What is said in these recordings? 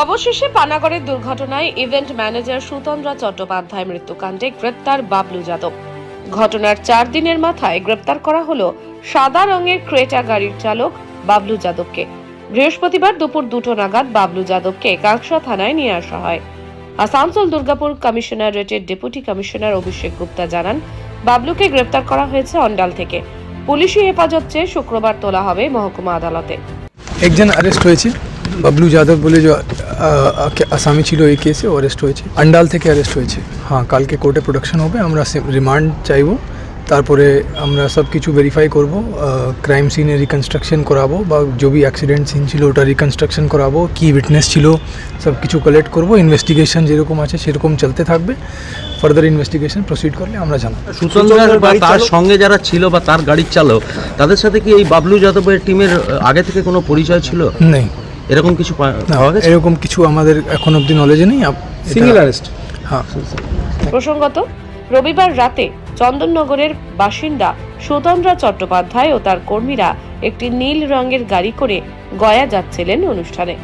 অবশেষে পানাগড়ের দুর্ঘটনায় ইভেন্ট ম্যানেজার সুতন্দ্রা চট্টোপাধ্যায় মৃত্যুকাণ্ডে গ্রেপ্তার বাবলু যাদব। ঘটনার চার দিনের মাথায় গ্রেপ্তার করা হলো সাদা রঙের ক্রেটা গাড়ির চালক বাবলু যাদবকে। বৃহস্পতিবার দুপুর দুটো নাগাদ বাবলু যাদবকে কাঁকসা থানায় নিয়ে আসা হয়। আসানসোল দুর্গাপুর কমিশনারেটের ডেপুটি কমিশনার অভিষেক গুপ্তা জানান, বাবলুকে গ্রেপ্তার করা হয়েছে অন্ডাল থেকে। পুলিশি হেফাজত চেয়ে শুক্রবার তোলা হবে মহকুমা আদালতে। একজন অ্যারেস্ট হয়েছে। বাবলু যাদব বলে যে আসামি ছিল এই কেসে ও অ্যারেস্ট হয়েছে। আন্ডাল থেকে অ্যারেস্ট হয়েছে। হ্যাঁ কালকে কোর্টে প্রোডাকশন হবে আমরা রিমান্ড চাইব। তারপরে আমরা সব কিছু ভেরিফাই করব ক্রাইম সিনে রিকনস্ট্রাকশন করাবো বা যে বি অ্যাক্সিডেন্ট সিন ছিল ওটা রিকনস্ট্রাকশন করাবো কি উইটনেস ছিল সব কিছু কালেক্ট করব। ইনভেস্টিগেশন যেরকম আছে সেরকম চলতে থাকবে। ফার্দার ইনভেস্টিগেশন প্রসিড করলে আমরা জানাব। সুতন্দ্রার বা তার সঙ্গে যারা ছিল বা তার গাড়ির চালক তাদের সাথে কি এই বাবলু যাদবের টিমের আগে থেকে কোনো পরিচয় ছিল? নেই। এরকম কিছু পাওয়া গেছে? এরকম কিছু আমাদের এখন অবধি নলেজে নেই। সিঙ্গেল অ্যারেস্ট হ্যাঁ। প্রসঙ্গত রবিবার রাতে চন্দননগরের বাসিন্দা সুতন্দ্রা চট্টোপাধ্যায় ও তার কর্মীরা একটি নীল রঙের গাড়ি করে গয়া যাচ্ছিলেন অনুষ্ঠানে।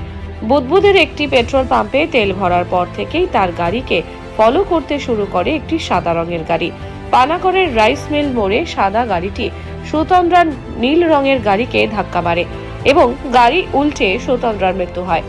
বুদবুদের একটি পেট্রোল পাম্পে তেল ভরার পর থেকেই তার গাড়িকে ফলো করতে শুরু করে একটি সাদা রঙের গাড়ি। পানাগড়ের রাইস মিল মোড়ে সাদা গাড়িটি সুতন্দ্রার নীল রঙের গাড়িকে ধাক্কা মারে। এবং গাড়ি উল্টে সুতন্দ্রার মৃত্যু হয়।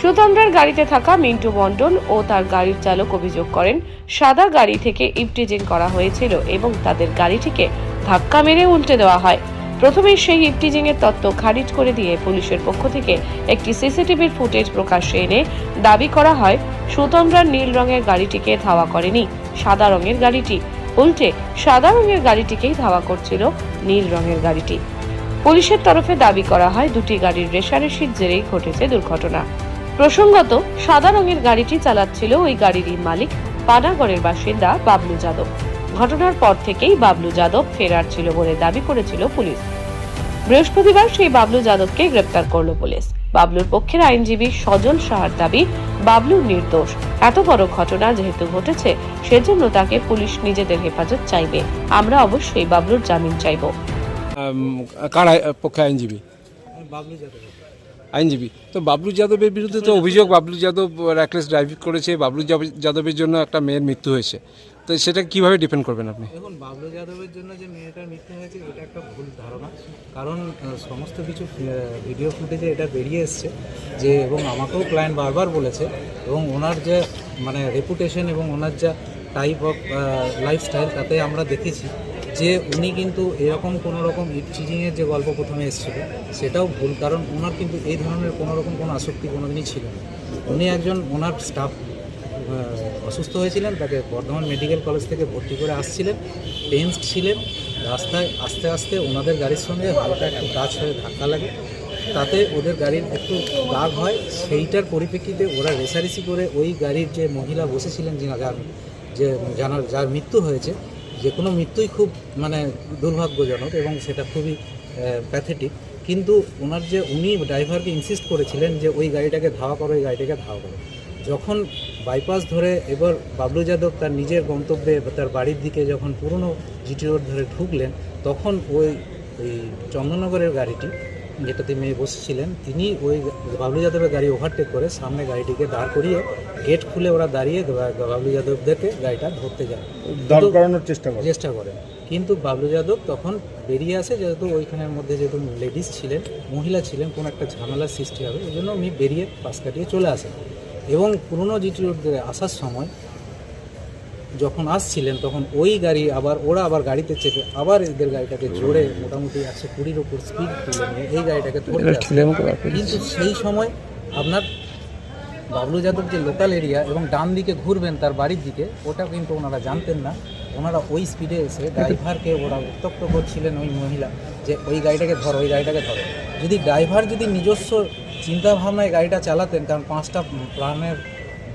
সুতন্দ্রার গাড়িতে থাকা মিন্টু মণ্ডল ও তার গাড়ির চালক অভিযোগ করেন, সাদা গাড়ি থেকে ইপটিজিং করা হয়েছিল এবং তাদের গাড়িটিকে ধাক্কা মেরে উল্টে দেওয়া হয়। প্রথমে সেই ইপটিজিং এর তত্ত্ব খারিজ করে দিয়ে পুলিশের পক্ষ থেকে একটি সিসিটিভির ফুটেজ প্রকাশ্যে এনে দাবি করা হয় সুতন্দ্রার নীল রঙের গাড়িটিকে ধাওয়া করেনি, সাদা রঙের গাড়িটি। উল্টে সাদা রঙের গাড়িটিকেই ধাওয়া করছিল নীল রঙের গাড়িটি। পুলিশের তরফে দাবি করা হয় দুটি গাড়ির রেশারেশির জেরেই ঘটেছে দুর্ঘটনা। প্রসঙ্গত, সাদা রঙের গাড়িটি চালাচ্ছিল ওই গাড়িরই মালিক, পানাগড়ের বাসিন্দা বাবলু যাদব। ঘটনার পর থেকেই বাবলু যাদব ফেরার ছিল বলে দাবি করেছিল পুলিশ। বৃহস্পতিবার সেই বাবলু যাদবকে গ্রেপ্তার করল পুলিশ। বাবলুর পক্ষের আইনজীবী সজল সাহার দাবি বাবলু নির্দোষ। এত বড় ঘটনা যেহেতু ঘটেছে, সেজন্য তাকে পুলিশ নিজেদের হেফাজত চাইবে। আমরা অবশ্যই বাবলুর জামিন চাইব। কার পক্ষে আইনজীবী? আইনজীবী। তো বাবলু যাদবের বিরুদ্ধে তো অভিযোগ বাবলু যাদব র্যাকলেস ড্রাইভিং করেছে বাবলু যাদবের জন্য একটা মেয়ের মৃত্যু হয়েছে। তো সেটা কীভাবে ডিপেন্ড করবেন আপনি? দেখুন বাবলু যাদবের জন্য যে মেয়েটার মৃত্যু হয়েছে এটা একটা ভুল ধারণা। কারণ সমস্ত কিছু ভিডিও ফুটেজে এটা বেরিয়ে এসছে যে এবং আমাকেও ক্লায়েন্ট বারবার বলেছে এবং ওনার যে মানে রেপুটেশন এবং ওনার যা টাইপ অফ লাইফস্টাইল তাতে আমরা দেখেছি যে উনি কিন্তু এরকম কোনো রকম চিজিংয়ের যে গল্প প্রথমে এসেছিল, সেটাও ভুল, কারণ ওনার কিন্তু এই ধরনের কোনো রকম কোনো আসক্তি কোনোদিনই ছিল না। উনি একজন ওনার স্টাফ অসুস্থ হয়েছিলেন, তাকে বর্ধমান মেডিকেল কলেজ থেকে ভর্তি করে আসছিলেন টেন্সড ছিলেন, রাস্তায় আস্তে আস্তে ওনাদের গাড়ির সঙ্গে হালকা একটু টাচ হয়ে ধাক্কা লাগে, তাতে ওদের গাড়ির একটু দাগ হয়, সেইটার পরিপ্রেক্ষিতে ওরা রেসারেসি করে ওই গাড়ির যে মহিলা বসেছিলেন, যিনি যার যে জানার যার মৃত্যু হয়েছে যে কোনো মৃত্যুই খুব মানে দুর্ভাগ্যজনক এবং সেটা খুবই প্যাথেটিক কিন্তু ওনার যে, উনি ড্রাইভারকে ইনসিস্ট করেছিলেন যে, ওই গাড়িটাকে ধাওয়া করো ওই গাড়িটাকে ধাওয়া করো। যখন বাইপাস ধরে এবার বাবলু যাদব তার নিজের গন্তব্যে তার বাড়ির দিকে যখন পুরনো জিটি রোড ধরে ঢুকলেন, তখন ওই ওই চন্দননগরের গাড়িটি যেটাতে মেয়ে বসেছিলেন তিনি ওই বাবলু যাদবের গাড়ি ওভারটেক করে সামনে গাড়িটিকে দাঁড় করিয়ে গেট খুলে ওরা দাঁড়িয়ে বাবলু যাদবদেরকে গাড়িটা ধরতে যায় দাঁড় করানোর চেষ্টা করে চেষ্টা করেন। কিন্তু বাবলু যাদব তখন বেরিয়ে আসে যেহেতু ওইখানের মধ্যে যেহেতু লেডিস ছিলেন মহিলা ছিলেন কোনো একটা ঝামেলার সৃষ্টি হবে ওই জন্য উনি বেরিয়ে পাশ কাটিয়ে চলে আসেন। এবং পুরনো জিটি রোড আসার সময় যখন আসছিলেন তখন ওই গাড়ি আবার ওরা আবার গাড়িতে চেপে আবার এদের গাড়িটাকে জোরে মোটামুটি একশো কুড়ির ওপর স্পিড তুলে নিয়ে এই গাড়িটাকে আসে। কিন্তু সেই সময় আপনার বাবলু যাদব যে লোকাল এরিয়া এবং ডান দিকে ঘুরবেন তার বাড়ির দিকে ওটা কিন্তু ওনারা জানতেন না। ওনারা ওই স্পিডে এসে ড্রাইভারকে ওরা উত্তক্ত করছিলেন ওই মহিলা যে ওই গাড়িটাকে ধরো ওই গাড়িটাকে ধরো। যদি ড্রাইভার যদি নিজস্ব চিন্তাভাবনায় গাড়িটা চালাতেন কারণ পাঁচটা প্রাণের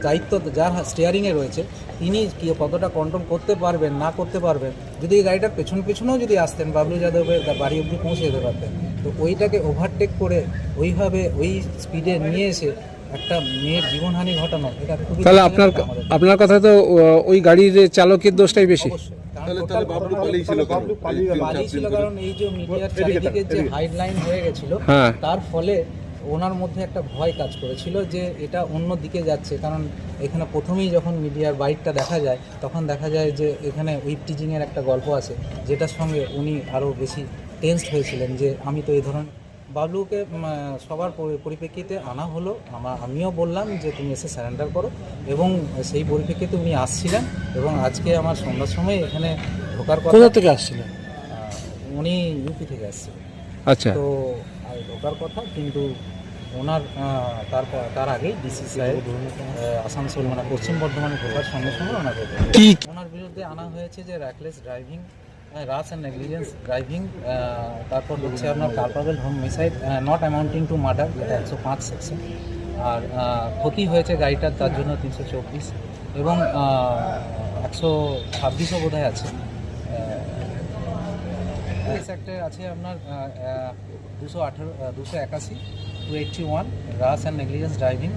দায়িত্ব যার স্টিয়ারিংয়ে রয়েছে তিনি কি কতটা কন্ট্রোল করতে পারবেন না করতে পারবেন? যদি এই গাড়িটার পেছন পেছনেও যদি আসতেন বাবলু যাদবের বাড়ি অব্দি পৌঁছে যেতে পারতেন তো ওইটাকে ওভারটেক করে ওইভাবে ওই স্পিডে নিয়ে এসে একটা মেয়ের জীবনহানি ঘটানো এটা খুবই তাহলে আপনার আপনার কথা তো ওই গাড়ির চালকের দোষটাই বেশি। কারণ এই যে মিডিয়ার চারিদিকে যে হাইডলাইন হয়ে গেছিল হ্যাঁ। তার ফলে ওনার মধ্যে একটা ভয় কাজ করেছিল যে এটা অন্য দিকে যাচ্ছে। কারণ এখানে প্রথমেই যখন মিডিয়ার বাইকটা দেখা যায় তখন দেখা যায় যে এখানে উইপ টিচিংয়ের একটা গল্প আছে যেটার সঙ্গে উনি আরও বেশি টেন্সড হয়েছিলেন যে আমি তো এই ধরনের বাবলুকে সবার পরিপ্রেক্ষিতে আনা হলো। আমার আমিও বললাম যে তুমি এসে স্যারেন্ডার করো এবং সেই পরিপ্রেক্ষিতে উনি আসছিলেন এবং আজকে আমার সন্ধ্যার সময় এখানে ঢোকার কথা থেকে আসছিলেন? উনি ইউপি থেকে আসছিলেন। আচ্ছা। তো ঢোকার কথা কিন্তু ওনার তারপর তার আগেই ডিসি সাহেব আসানসোল মানে পশ্চিম বর্ধমানে ঢোকার সঙ্গে সঙ্গে ওনাকে ওনার বিরুদ্ধে আনা হয়েছে যে reckless driving rash and negligence driving তারপর হচ্ছে আপনার culpable homicide not amounting to murder যেটা একশো পাঁচ সেকশন আর ক্ষতি হয়েছে গাড়িটার তার জন্য তিনশো চব্বিশ। এবং একশো ছাব্বিশও বোধ আছে। একটা আছে আপনার দুশো আঠেরো দুশো একাশি two eighty one rash and negligence driving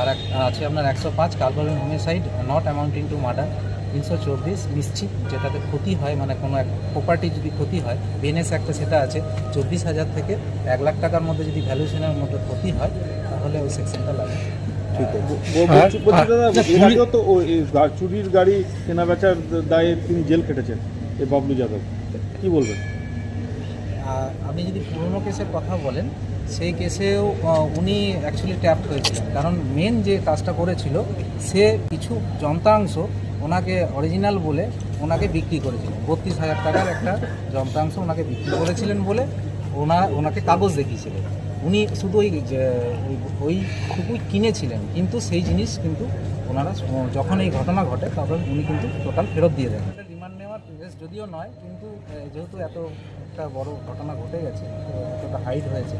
আর এক আছে আপনার একশো পাঁচ culpable homicide not amounting to murder তিনশো চব্বিশ নিশ্চিত যেটাতে ক্ষতি হয় মানে কোনো এক প্রপার্টি যদি ক্ষতি হয় বিএনএস একটা সেটা আছে চব্বিশ হাজার থেকে এক লাখ টাকার মধ্যে যদি ভ্যালুয়েশনের মধ্যে ক্ষতি হয় তাহলে ওই সেকশনটা লাগে। তো ওই চুরির গাড়ি কেনা বেচার দায়ে তিনি জেল কেটেছেন এই বাবলু যাদব। কি বলবেন? আপনি যদি পুরনো কেসের কথা বলেন, সেই কেসেও উনি অ্যাকচুয়ালি ট্যাপ হয়েছিলেন। কারণ মেন যে কাজটা করেছিল, সে কিছু যন্ত্রাংশ ওনাকে অরিজিনাল বলে ওনাকে বিক্রি করেছিলেন বত্রিশ হাজার টাকার একটা যন্ত্রাংশ ওনাকে বিক্রি করেছিলেন বলে ওনা, ওনাকে কাগজ দেখিয়েছিলেন। উনি শুধু ওই ওই- ওইটুকুই কিনেছিলেন, কিন্তু সেই জিনিস কিন্তু ওনারা, যখন এই ঘটনা ঘটে, তখন উনি কিন্তু টোটাল ফেরত দিয়ে দেন। নেওয়ার কেস যদিও নয় কিন্তু যেহেতু এত একটা বড় ঘটনা ঘটে গেছে এতটা হাইট হয়েছে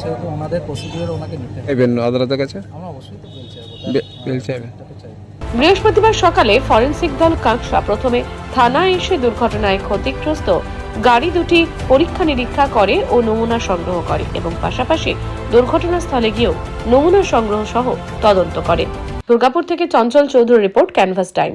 সেহেতু ওনাদের প্রসিডিওর ওনাকে নিতে হবে। চাইবেন আদালতের কাছে? আমরা অবশ্যই তো বেল চাইব চাইবেন। বৃহস্পতিবার সকালে ফরেনসিক দল কাঁকসা প্রথমে থানায় এসে দুর্ঘটনায় ক্ষতিগ্রস্ত গাড়ি দুটি পরীক্ষা নিরীক্ষা করে ও নমুনা সংগ্রহ করে এবং পাশাপাশি দুর্ঘটনাস্থলে গিয়েও নমুনা সংগ্রহ সহ তদন্ত করে। দুর্গাপুর থেকে Chanchal Chowdhury report canvas time.